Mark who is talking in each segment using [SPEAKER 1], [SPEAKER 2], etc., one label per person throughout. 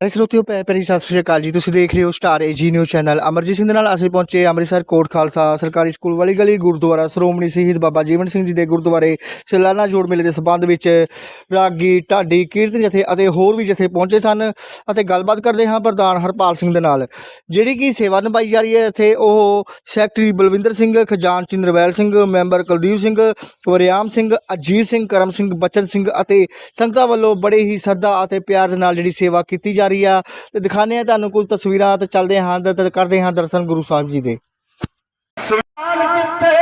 [SPEAKER 1] ਇਸ ਸਰੋਤਿਓ ਪੈ ਪਰੀ ਸਤਿ ਸ਼੍ਰੀ ਅਕਾਲ ਜੀ, ਤੁਸੀਂ ਦੇਖ ਰਹੇ ਹੋ ਸਟਾਰ ਏਜੀ ਨਿਊਜ਼ ਚੈਨਲ ਅਮਰਜੀਤ ਸਿੰਘ ਦੇ ਨਾਲ ਅਸੀਂ ਪਹੁੰਚੇ ਅੰਮ੍ਰਿਤਸਰ ਕੋਟ ਖਾਲਸਾ ਸਰਕਾਰੀ ਸਕੂਲ ਵਾਲੀ ਗਲੀ ਗੁਰਦੁਆਰਾ ਸ਼੍ਰੋਮਣੀ ਸ਼ਹੀਦ ਬਾਬਾ ਜੀਵਨ ਸਿੰਘ ਜੀ ਦੇ ਗੁਰਦੁਆਰੇ ਸਲਾਨਾ ਜੋੜ ਮੇਲੇ ਦੇ ਸਬੰਧ ਵਿੱਚ ਰਾਗੀ, ਢਾਡੀ, ਕੀਰਤਨ ਜਥੇ ਅਤੇ ਹੋਰ ਵੀ ਜਥੇ ਪਹੁੰਚੇ ਸਨ ਅਤੇ ਗੱਲਬਾਤ ਕਰਦੇ ਹਾਂ ਪ੍ਰਧਾਨ ਹਰਪਾਲ ਸਿੰਘ ਦੇ ਨਾਲ। ਜਿਹੜੀ ਕਿ ਸੇਵਾ ਨਿਭਾਈ ਜਾ ਰਹੀ ਹੈ ਇੱਥੇ, ਉਹ ਸੈਕਟਰੀ ਬਲਵਿੰਦਰ ਸਿੰਘ ਖਜ਼ਾਨਚੀ ਨਰਵੈਲ ਸਿੰਘ, ਮੈਂਬਰ ਕੁਲਦੀਪ ਸਿੰਘ, ਵਰਿਆਮ ਸਿੰਘ, ਅਜੀਤ ਸਿੰਘ, ਕਰਮ ਸਿੰਘ, ਬਚਨ ਸਿੰਘ ਅਤੇ ਸੰਗਤਾਂ ਵੱਲੋਂ ਬੜੇ ਹੀ ਸਰਦਾ ਅਤੇ ਪਿਆਰ ਦੇ ਨਾਲ ਜਿਹੜੀ ਸੇਵਾ ਕੀਤੀ ਜਾ ਰਹੀ ਆ। ਤੇ ਦਿਖਾਉਂਦੇ ਆ ਤੁਹਾਨੂੰ ਕੁਝ ਤਸਵੀਰਾਂ ਤੇ ਚੱਲਦੇ ਹਾਂ ਤੇ ਕਰਦੇ ਹਾਂ ਦਰਸ਼ਨ ਗੁਰੂ ਸਾਹਿਬ ਜੀ ਦੇ।
[SPEAKER 2] ਸਵਾਲ ਕਿਤੇ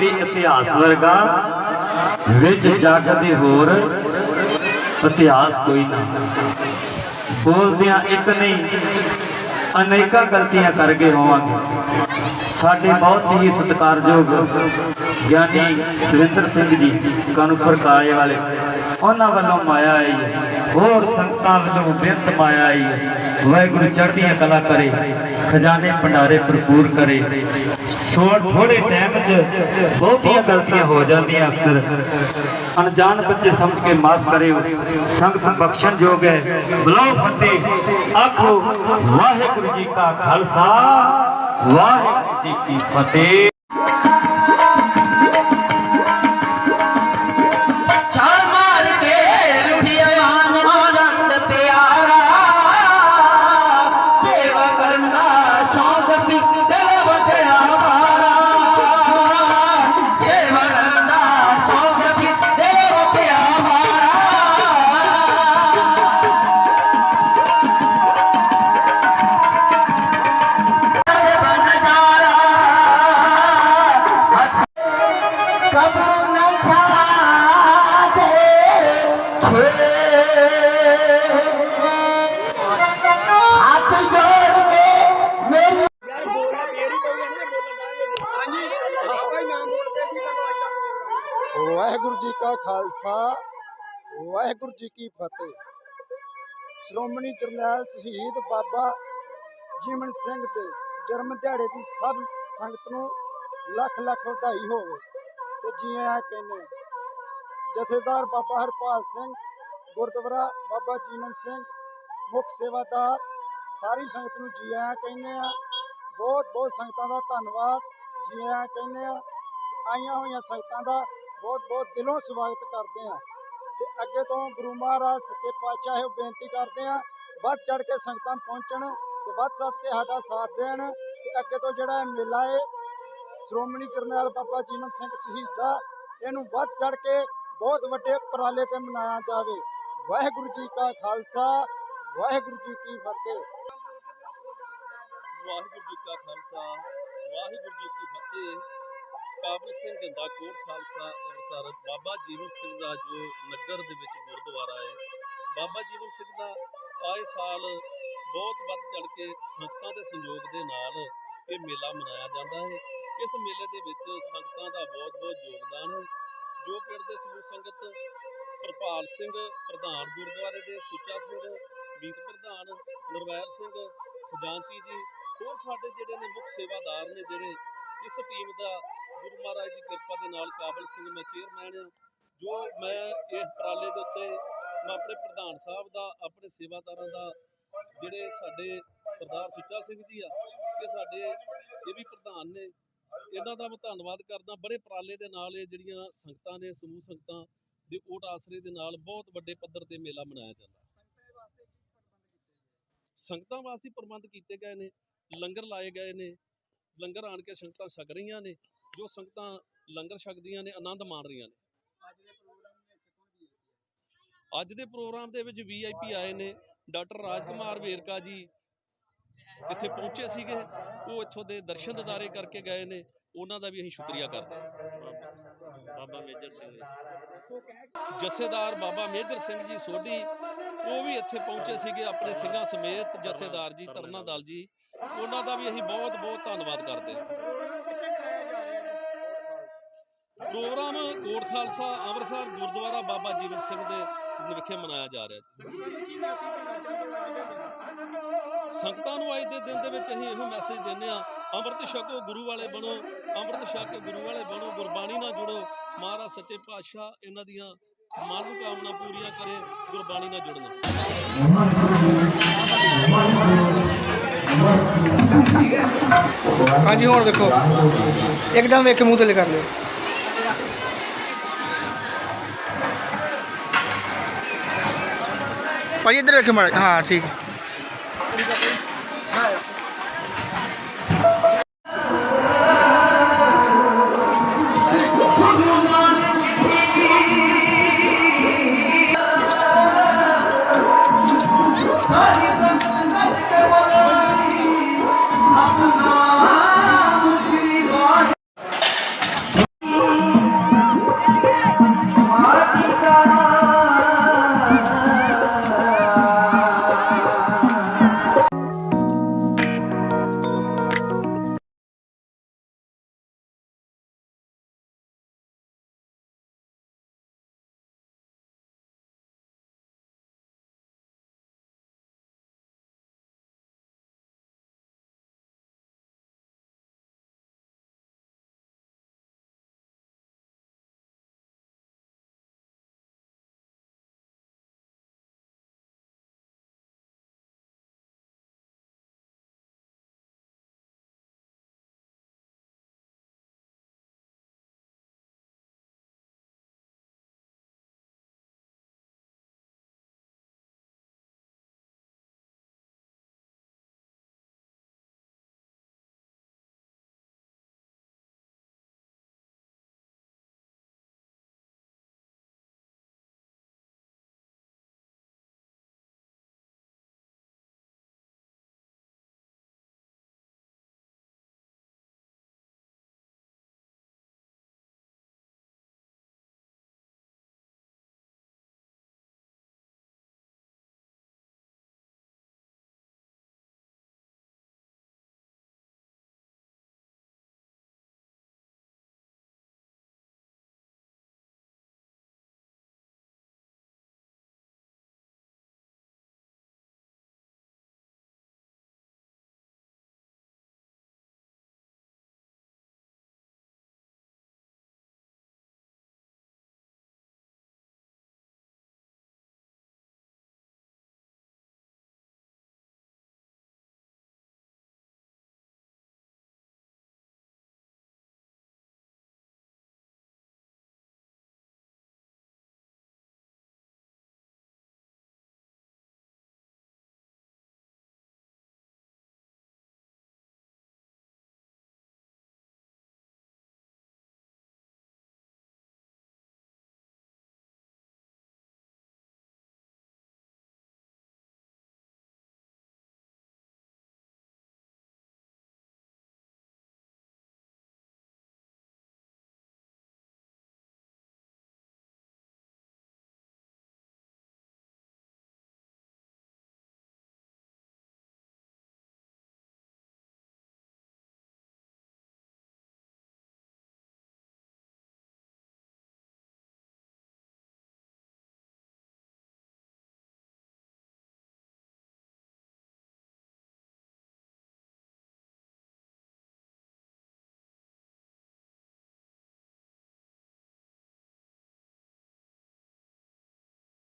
[SPEAKER 2] ਤੇਰੇ ਇਤਿਹਾਸ ਵਰਗਾ ਵਿੱਚ ਜੱਗ ਦੇ ਹੋਰ ਇਤਿਹਾਸ ਕੋਈ ਨਾ
[SPEAKER 3] ਬੋਲਦਿਆਂ ਇੱਕ ਨਹੀਂ, ਅਨੇਕਾਂ ਗਲਤੀਆਂ ਕਰ ਗਏ ਹੋਵਾਂਗੇ ਸਾਡੇ ਬਹੁਤ ਹੀ ਸਤਿਕਾਰਯੋਗ ਗਿਆਨੀ ਸੁਰਿੰਦਰ ਸਿੰਘ ਜੀ ਕਾਨੂੰਪੁਰ ਕਾਲੇ ਵਾਲੇ, ਉਹਨਾਂ ਵੱਲੋਂ ਮਾਇਆ ਆਈ ਹੈ। ਹੋਰ ਸੰਗਤਾਂ ਵੱਲੋਂ ਬਿਰਤ ਮਾਇਆ ਆਈ ਵਾਹਿਗੁਰੂ ਚੜ੍ਹਦੀਆਂ ਕਲਾ ਕਰੇ, ਖਜ਼ਾਨੇ ਭੰਡਾਰੇ ਭਰਪੂਰ ਕਰੇ। ਸੋ ਥੋੜੇ ਟਾਈਮ 'ਚ ਬਹੁਤੀਆਂ ਗਲਤੀਆਂ ਹੋ ਜਾਂਦੀਆਂ ਅਕਸਰ। ਅਣਜਾਣ ਬੱਚੇ ਸਮਝ ਕੇ ਮਾਫ ਕਰਿਓ। ਸੰਗਤ ਬਖਸ਼ਣ ਯੋਗ ਹੈ। ਬੁਲਾਓ ਫਤਿਹ। ਆਖੋ, ਵਾਹਿਗੁਰੂ ਜੀ ਕਾ ਖਾਲਸਾ, ਵਾਹਿਗੁਰੂ ਜੀ ਕੀ ਫਤਿਹ।
[SPEAKER 4] ਖਾਲਸਾ। ਵਾਹਿਗੁਰੂ ਜੀ ਕੀ ਫਤਿਹ। ਸ਼੍ਰੋਮਣੀ ਜਰਨੈਲ ਸ਼ਹੀਦ ਬਾਬਾ ਜੀਵਨ ਸਿੰਘ ਦੇ ਜਨਮ ਦਿਹਾੜੇ ਦੀ ਸਭ ਸੰਗਤ ਨੂੰ ਲੱਖ ਲੱਖ ਵਧਾਈ ਹੋਵੇ। ਤੇ ਜੀ ਆਇਆਂ ਕਹਿੰਦੇ ਜਥੇਦਾਰ ਬਾਬਾ ਹਰਪਾਲ ਸਿੰਘ, ਗੁਰਦੁਆਰਾ ਬਾਬਾ ਜੀਵਨ ਸਿੰਘ, ਮੁੱਖ ਸੇਵਾਦਾਰ, ਸਾਰੀ ਸੰਗਤ ਨੂੰ ਜੀ ਆਇਆਂ ਕਹਿੰਦੇ ਆ ਬਹੁਤ ਬਹੁਤ ਸੰਗਤਾਂ ਦਾ ਧੰਨਵਾਦ। ਜੀ ਆਇਆਂ ਕਹਿੰਦੇ ਆ, ਆਈਆਂ ਹੋਈਆਂ ਸੰਗਤਾਂ ਦਾ ਬਹੁਤ ਬਹੁਤ ਦਿਲੋਂ ਸਵਾਗਤ ਕਰਦੇ ਆ ਤੇ ਅੱਗੇ ਤੋਂ ਗੁਰੂ ਮਹਾਰਾਜ ਸੱਚੇ ਪਾਤਸ਼ਾਹ ਇਹੋ ਬੇਨਤੀ ਕਰਦੇ ਆ ਵੱਧ ਚੜ ਕੇ ਸੰਗਤਾਂ ਪਹੁੰਚਣ ਤੇ ਵੱਧ ਸੱਦ ਕੇ ਸਾਡਾ ਸਾਥ ਦੇਣ। ਤੇ ਅੱਗੇ ਤੋਂ ਜਿਹੜਾ ਮੇਲਾ ਹੈ, ਸ਼੍ਰੋਮਣੀ ਜਰਨੈਲ ਬਾਬਾ ਜੀਵਨ ਸਿੰਘ ਸ਼ਹੀਦ ਇਹਨੂੰ ਵੱਧ ਚੜ ਕੇ ਬਹੁਤ ਵੱਡੇ ਉਪਰਾਲੇ ਤੇ ਮਨਾਇਆ ਜਾਵੇ। ਵਾਹਿਗੁਰੂ ਜੀ ਕਾ ਖਾਲਸਾ, ਵਾਹਿਗੁਰੂ ਜੀ ਕੀ ਫਤਿਹ।
[SPEAKER 5] ਵਾਹਿਗੁਰੂ ਜੀ ਕਾ ਖਾਲਸਾ, ਵਾਹਿਗੁਰੂ ਜੀ ਕੀ ਫਤਿਹ। ਕਾਬਲ ਸਿੰਘ ਗੰਦਾ ਕੋਟ ਖਾਲਸਾ ਅੰਮ੍ਰਿਤਸਰ, ਬਾਬਾ ਜੀਵਨ ਸਿੰਘ ਦਾ ਜੋ ਨਗਰ ਦੇ ਵਿੱਚ ਗੁਰਦੁਆਰਾ ਹੈ, ਬਾਬਾ ਜੀਵਨ ਸਿੰਘ ਦਾ ਆਏ ਸਾਲ ਬਹੁਤ ਵੱਧ ਚੜ ਕੇ ਸੰਗਤਾਂ ਦੇ ਸੰਯੋਗ ਦੇ ਨਾਲ ਇਹ ਮੇਲਾ ਮਨਾਇਆ ਜਾਂਦਾ ਹੈ। ਇਸ ਮੇਲੇ ਦੇ ਵਿੱਚ ਸੰਗਤਾਂ ਦਾ ਬਹੁਤ ਬਹੁਤ ਯੋਗਦਾਨ ਹੈ, ਜੋ ਪਿੰਡ ਦੇ ਸਮੂਹ ਸੰਗਤ ਪ੍ਰਭਾਲ ਸਿੰਘ, ਪ੍ਰਧਾਨ ਗੁਰਦੁਆਰੇ ਦੇ ਸੁੱਚਾ ਸਿੰਘ, ਮੀਤ ਪ੍ਰਧਾਨ ਨਰਵੈਲ ਸਿੰਘ, ਖਜ਼ਾਨਚੀ ਜੀ, ਹੋਰ ਸਾਡੇ ਜਿਹੜੇ ਨੇ ਮੁੱਖ ਸੇਵਾਦਾਰ ਨੇ ਜਿਹੜੇ ਇਸ ਟੀਮ ਦਾ ਗੁਰੂ ਮਹਾਰਾਜ ਦੀ ਕਿਰਪਾ ਦੇ ਨਾਲ ਕਾਬਲ ਸਿੰਘ ਮੈਂ ਚੇਅਰਮੈਨ ਆ ਜੋ ਮੈਂ ਇਸ ਉਪਰਾਲੇ ਦੇ ਉੱਤੇ ਮੈਂ ਆਪਣੇ ਪ੍ਰਧਾਨ ਸਾਹਿਬ ਦਾ, ਆਪਣੇ ਸੇਵਾਦਾਰਾਂ ਦਾ, ਜਿਹੜੇ ਸਾਡੇ ਸਰਦਾਰ ਸੁੱਚਾ ਸਿੰਘ ਜੀ ਆ, ਇਹ ਸਾਡੇ, ਇਹ ਵੀ ਪ੍ਰਧਾਨ ਨੇ। ਇਹਨਾਂ ਦਾ ਮੈਂ ਧੰਨਵਾਦ ਕਰਦਾ, ਬੜੇ ਉਪਰਾਲੇ ਦੇ ਨਾਲ ਇਹ ਜਿਹੜੀਆਂ ਸੰਗਤਾਂ ਨੇ, ਸਮੂਹ ਸੰਗਤਾਂ ਦੇ ਓਟ ਆਸਰੇ ਦੇ ਨਾਲ ਬਹੁਤ ਵੱਡੇ ਪੱਧਰ ਤੇ ਮੇਲਾ ਮਨਾਇਆ ਜਾਂਦਾ। ਸੰਗਤਾਂ ਵਾਸਤੇ ਪ੍ਰਬੰਧ ਕੀਤੇ ਗਏ ਨੇ, ਲੰਗਰ ਲਾਏ ਗਏ ਨੇ, ਲੰਗਰ ਆਣ ਕੇ ਸੰਗਤਾਂ ਛਕ ਰਹੀਆਂ ਨੇ। ਜੋ ਸੰਗਤਾਂ ਲੰਗਰ ਛਕਦੀਆਂ ਨੇ ਆਨੰਦ ਮਾਣ ਰਹੀਆਂ ਨੇ। ਅੱਜ ਦੇ ਪ੍ਰੋਗਰਾਮ ਦੇ ਵਿੱਚ ਵੀਆਈਪੀ ਆਏ ਨੇ। ਡਾਕਟਰ ਰਾਜਕੁਮਾਰ ਵੇਰਕਾ ਜੀ ਇੱਥੇ ਪਹੁੰਚੇ ਸੀਗੇ। ਉਹ ਇੱਥੋਂ ਦੇ ਦਰਸ਼ਨ ਦਿਦਾਰੇ ਕਰਕੇ ਗਏ ਨੇ। ਉਹਨਾਂ ਦਾ ਵੀ ਅਸੀਂ ਸ਼ੁਕਰੀਆ ਕਰਦੇ ਹਾਂ। ਬਾਬਾ ਮੇਜਰ ਸਿੰਘ ਜਥੇਦਾਰ ਬਾਬਾ ਮੇਜਰ ਸਿੰਘ ਜੀ ਸੋਢੀ ਉਹ ਵੀ ਇੱਥੇ ਪਹੁੰਚੇ ਸੀਗੇ ਆਪਣੇ ਸਿੰਘਾਂ ਸਮੇਤ। ਜਥੇਦਾਰ ਜੀ ਤਰਨਾ ਦਲ ਜੀ ਉਹਨਾਂ ਦਾ ਵੀ ਅਸੀਂ ਬਹੁਤ ਬਹੁਤ ਧੰਨਵਾਦ ਕਰਦੇ ਹਾਂ। ਪ੍ਰੋਗਰਾਮ ਕੋਟ ਖਾਲਸਾ, ਅੰਮ੍ਰਿਤਸਰ, ਗੁਰਦੁਆਰਾ ਬਾਬਾ ਜੀਵਨ ਸਿੰਘ ਦੇ ਵਿਖੇ ਮਨਾਇਆ ਜਾ ਰਿਹਾ ਜੀ। ਸੰਗਤਾਂ ਨੂੰ ਅੱਜ ਦੇ ਦਿਨ ਦੇ ਵਿੱਚ ਅਸੀਂ ਇਹੋ ਮੈਸੇਜ ਦਿੰਦੇ ਆ ਅੰਮ੍ਰਿਤ ਛਕੋ ਗੁਰੂ ਵਾਲੇ ਬਣੋ, ਅੰਮ੍ਰਿਤ ਛਕ ਕੇ ਗੁਰੂ ਵਾਲੇ ਬਣੋ, ਗੁਰਬਾਣੀ ਨਾਲ ਜੁੜੋ, ਮਹਾਰਾਜ ਸੱਚੇ ਪਾਤਸ਼ਾਹ ਇਹਨਾਂ ਦੀਆਂ ਮਨ ਕਾਮਨਾ ਪੂਰੀਆਂ ਕਰੇ, ਗੁਰਬਾਣੀ ਨਾਲ ਜੁੜਨਾ।
[SPEAKER 1] ਹਾਂਜੀ, ਹੁਣ ਵੇਖੋ ਇੱਕਦਮ ਵੇਖ ਮੂੰਹ ਤੇ ਕਰ ਲਿਓ ਭਾਈ ਇੱਧਰ ਰੱਖੇ ਮਾੜਾ ਹਾਂ ਠੀਕ ਹੈ।